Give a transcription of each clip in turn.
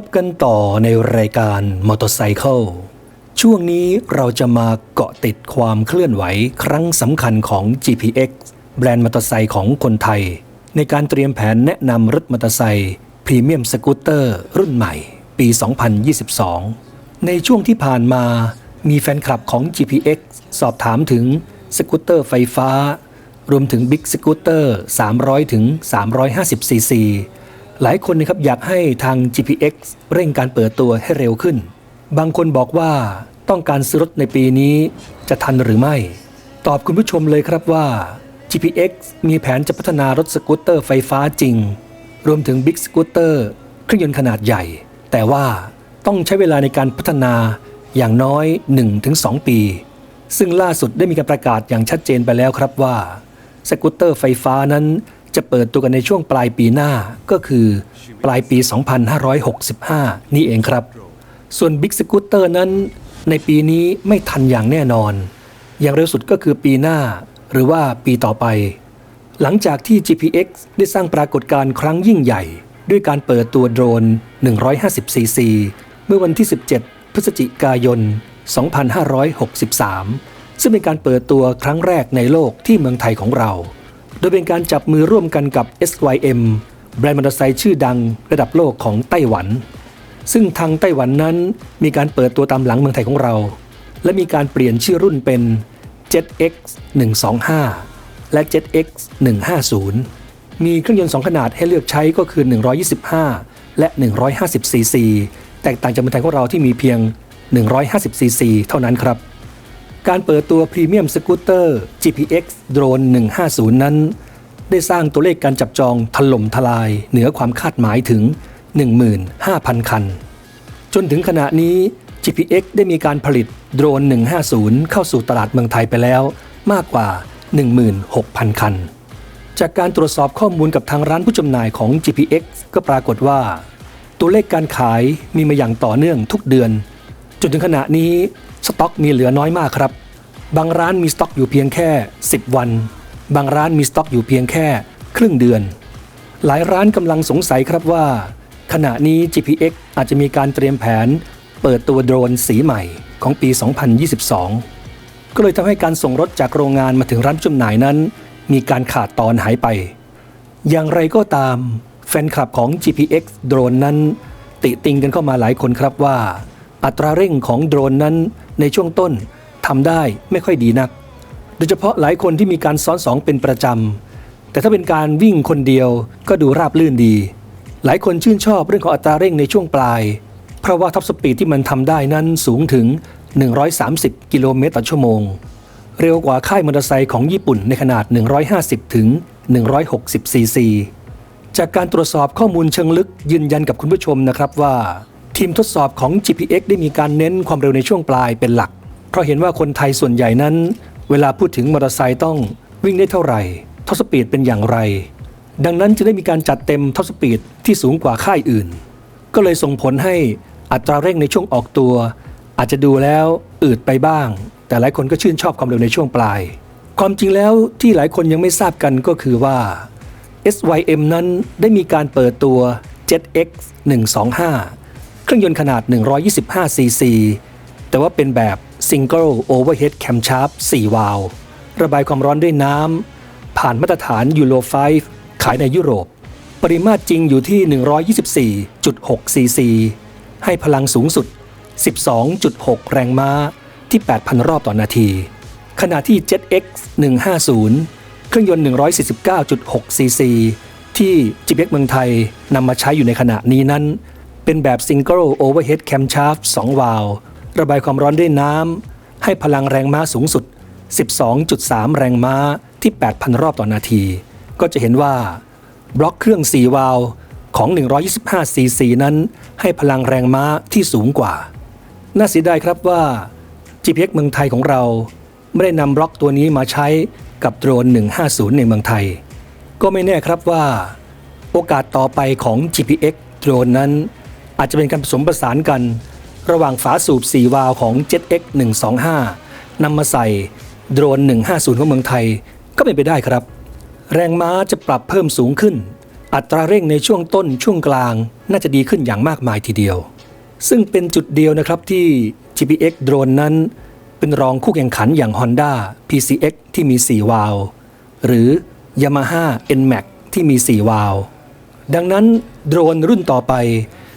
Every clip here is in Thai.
พบกันต่อในรายการมอเตอร์ไซค์ช่วงนี้เราจะมาเกาะติดความเคลื่อนไหวครั้งสำคัญของ GPX แบรนด์มอเตอร์ไซค์ของคนไทย ในการเตรียมแผนแนะนำรถมอเตอร์ไซค์พรีเมียมสกูตเตอร์รุ่นใหม่ ปี 2022 ในช่วงที่ผ่านมามีแฟนคลับของ GPX สอบถามถึงสกูตเตอร์ไฟฟ้า รวมถึงบิ๊กสกูตเตอร์300ถึง350ซีซี หลายคนนะครับอยากให้ทาง GPX เร่งการเปิดตัวให้เร็วขึ้น บางคนบอกว่าต้องการซื้อรถในปีนี้จะทันหรือไม่ ตอบคุณผู้ชมเลยครับว่า GPX มีแผนจะพัฒนารถสกูตเตอร์ไฟฟ้าจริง รวมถึงบิ๊กสกูตเตอร์เครื่องยนต์ขนาดใหญ่ แต่ว่าต้องใช้เวลาในการพัฒนาอย่างน้อย 1-2 ปี ซึ่งล่าสุดได้มีการประกาศอย่างชัดเจนไปแล้วครับว่า สกูตเตอร์ไฟฟ้านั้น จะเปิดตัวกันในช่วงปลายปีหน้าก็คือปลายปี 2565 นี่เองครับ ส่วนบิ๊กสกูตเตอร์นั้น ในปีนี้ไม่ทันอย่างแน่นอน อย่างเร็วสุดก็คือปีหน้า หรือว่าปีต่อไป หลังจากที่ GPX ได้สร้างปรากฏการณ์ครั้งยิ่งใหญ่ ด้วยการเปิดตัวโดรน 150cc เมื่อวันที่ 17 พฤศจิกายน 2563 ซึ่งเป็นการเปิดตัวครั้งแรกในโลกที่เมืองไทยของเรา ดยเป็นการจับมือร่วมกันกับ SYM แบรนด์มอเตอร์ไซค์ชื่อดังระดับโลกของไต้หวัน ซึ่งทางไต้หวันนั้นมีการเปิดตัวตามหลังเมืองไทยของเรา และมีการเปลี่ยนชื่อรุ่นเป็น JetX 125 และ JetX 150 มีเครื่องยนต์ 2 ขนาดให้เลือกใช้ก็คือ 125 และ 150 cc แตกต่างจากเมืองไทยของเราที่มีเพียง 150 cc เท่านั้นครับ การเปิดตัวพรีเมียมสกูตเตอร์ GPX Drone 150 นั้น ได้สร้างตัวเลขการจับจองถล่มทลายเหนือความคาดหมายถึง 15,000 คัน จนถึงขณะนี้ GPX ได้มีการผลิตโดรน 150 เข้าสู่ตลาดเมืองไทยไปแล้วมากกว่า 16,000 คัน จากการตรวจสอบข้อมูลกับทางร้านผู้จำหน่ายของ GPX ก็ปรากฏว่า ตัวเลขการขายมีมาอย่างต่อเนื่องทุกเดือน จนถึงขณะนี้สต็อกมีเหลือน้อยมากครับ บางร้านมีสต็อกอยู่เพียงแค่ 10 วัน บางร้านมีสต็อกอยู่เพียงแค่ครึ่งเดือน หลายร้านกำลังสงสัยครับว่า ขณะนี้ GPX อาจจะมีการเตรียมแผน เปิดตัวโดรนสีใหม่ของปี 2022 ก็เลยทำให้การส่งรถจากโรงงานมาถึงร้านจำหน่ายนั้น มีการขาดตอนหายไป อย่างไรก็ตาม แฟนคลับของ GPX โดรนนั้น ติติงกันเข้ามาหลายคนครับว่า อัตราเร่งของโดรนนั้นในช่วงต้นทำได้ไม่ค่อยดีนัก โดยเฉพาะหลายคนที่มีการซ้อนสองเป็นประจำ แต่ถ้าเป็นการวิ่งคนเดียวก็ดูราบลื่นดี หลายคนชื่นชอบเรื่องของอัตราเร่งในช่วงปลาย เพราะว่าท็อปสปีดที่มันทำได้นั้นสูงถึง 130 กิโลเมตรต่อชั่วโมง เร็วกว่าค่ายมอเตอร์ไซค์ของญี่ปุ่นในขนาด 150 ถึง 160 ซีซี จากการตรวจสอบข้อมูลเชิงลึกยืนยันกับคุณผู้ชมนะครับว่า ทีมทดสอบของ GPX ได้มีการเน้นความเร็วในช่วงปลายเป็นหลัก เพราะเห็นว่าคนไทยส่วนใหญ่นั้น เวลาพูดถึงมอเตอร์ไซค์ต้องวิ่งได้เท่าไหร่ท็อปสปีดเป็นอย่างไร ดังนั้นจะได้มีการจัดเต็มท็อปสปีดที่สูงกว่าค่ายอื่น ก็เลยส่งผลให้อัตราเร่งในช่วงออกตัว อาจจะดูแล้วอืดไปบ้าง แต่หลายคนก็ชื่นชอบความเร็วในช่วงปลาย ความจริงแล้วที่หลายคนยังไม่ทราบกันก็คือว่า SYM นั้นได้มีการเปิดตัว JX 125 เครื่องยนต์ขนาด 125 cc แต่ว่าเป็นแบบ Single Overhead Camshaft 4 วาล์วระบายความร้อนด้วยน้ำ ผ่านมาตรฐาน Euro 5ขายในยุโรป ปริมาตรจริงอยู่ที่ 124.6 cc ให้พลังสูงสุด 12.6 แรงม้าที่ 8,000 รอบต่อนาที ขณะที่ JetX 150 เครื่องยนต์ 149.6 cc ที่ GPX เมืองไทยนำมาใช้อยู่ในขณะนี้นั้น เป็นแบบ Single Overhead Camshaft 2 วาล์วระบายความร้อนด้วยน้ำ ให้พลังแรงม้าสูงสุด 12.3 แรงม้าที่ 8,000 รอบต่อนาที ก็จะเห็นว่าบล็อกเครื่อง 4 วาล์วของ 125 cc นั้น ให้พลังแรงม้าที่สูงกว่า น่าเสียดายครับว่า GPX เมืองไทยของเรา ไม่ได้นำบล็อกตัวนี้มาใช้กับโดรน 150 ในเมืองไทย ก็ไม่แน่ครับว่า โอกาสต่อไปของ GPX โดรนนั้น อาจจะเป็นการผสมผสานกัน ระหว่างฝาสูบ 4 วาล์วของ JetX 125นำมาใส่โดรน 150 ของเมืองไทย ก็เป็นไปได้ครับ แรงม้าจะปรับเพิ่มสูงขึ้น อัตราเร่งในช่วงต้นช่วงกลาง น่าจะดีขึ้นอย่างมากมายทีเดียว ซึ่งเป็นจุดเดียวนะครับที่ GPX โดรนนั้นเป็นรองคู่แข่งขันอย่าง Honda PCX ที่มี 4 วาล์วหรือ Yamaha NMAX ที่มี 4 วาล์วดังนั้นโดรนรุ่นต่อไป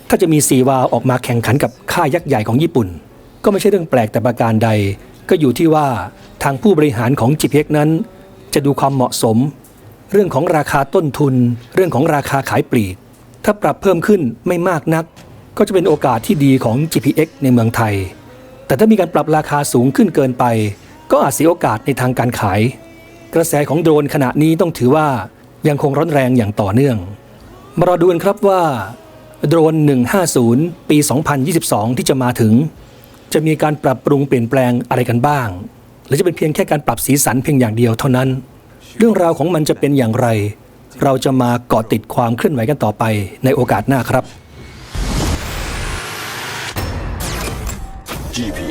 ถ้าจะมี4วาวออกมาแข่งขันกับค่ายยักษ์ใหญ่ของญี่ปุ่น ก็ไม่ใช่เรื่องแปลกแต่ประการใด ก็อยู่ที่ว่าทางผู้บริหารของ GPX นั้น จะดูความเหมาะสม เรื่องของราคาต้นทุน เรื่องของราคาขายปลีก ถ้าปรับเพิ่มขึ้นไม่มากนัก ก็จะเป็นโอกาสที่ดีของ GPX ในเมืองไทย แต่ถ้ามีการปรับราคาสูงขึ้นเกินไป ก็อาจเสียโอกาสในทางการขาย กระแสของโดรนขณะนี้ต้องถือว่ายังคงร้อนแรงอย่างต่อเนื่องมารอดูกันครับว่า โดรน 150 ปี 2022 ที่จะมาถึง จะมีการปรับปรุงเปลี่ยนแปลงอะไรกันบ้าง หรือจะเป็นเพียงแค่การปรับสีสันเพียงอย่างเดียวเท่านั้น เรื่องราวของมันจะเป็นอย่างไร เราจะมาเกาะติดความเคลื่อนไหวกันต่อไปในโอกาสหน้าครับ GP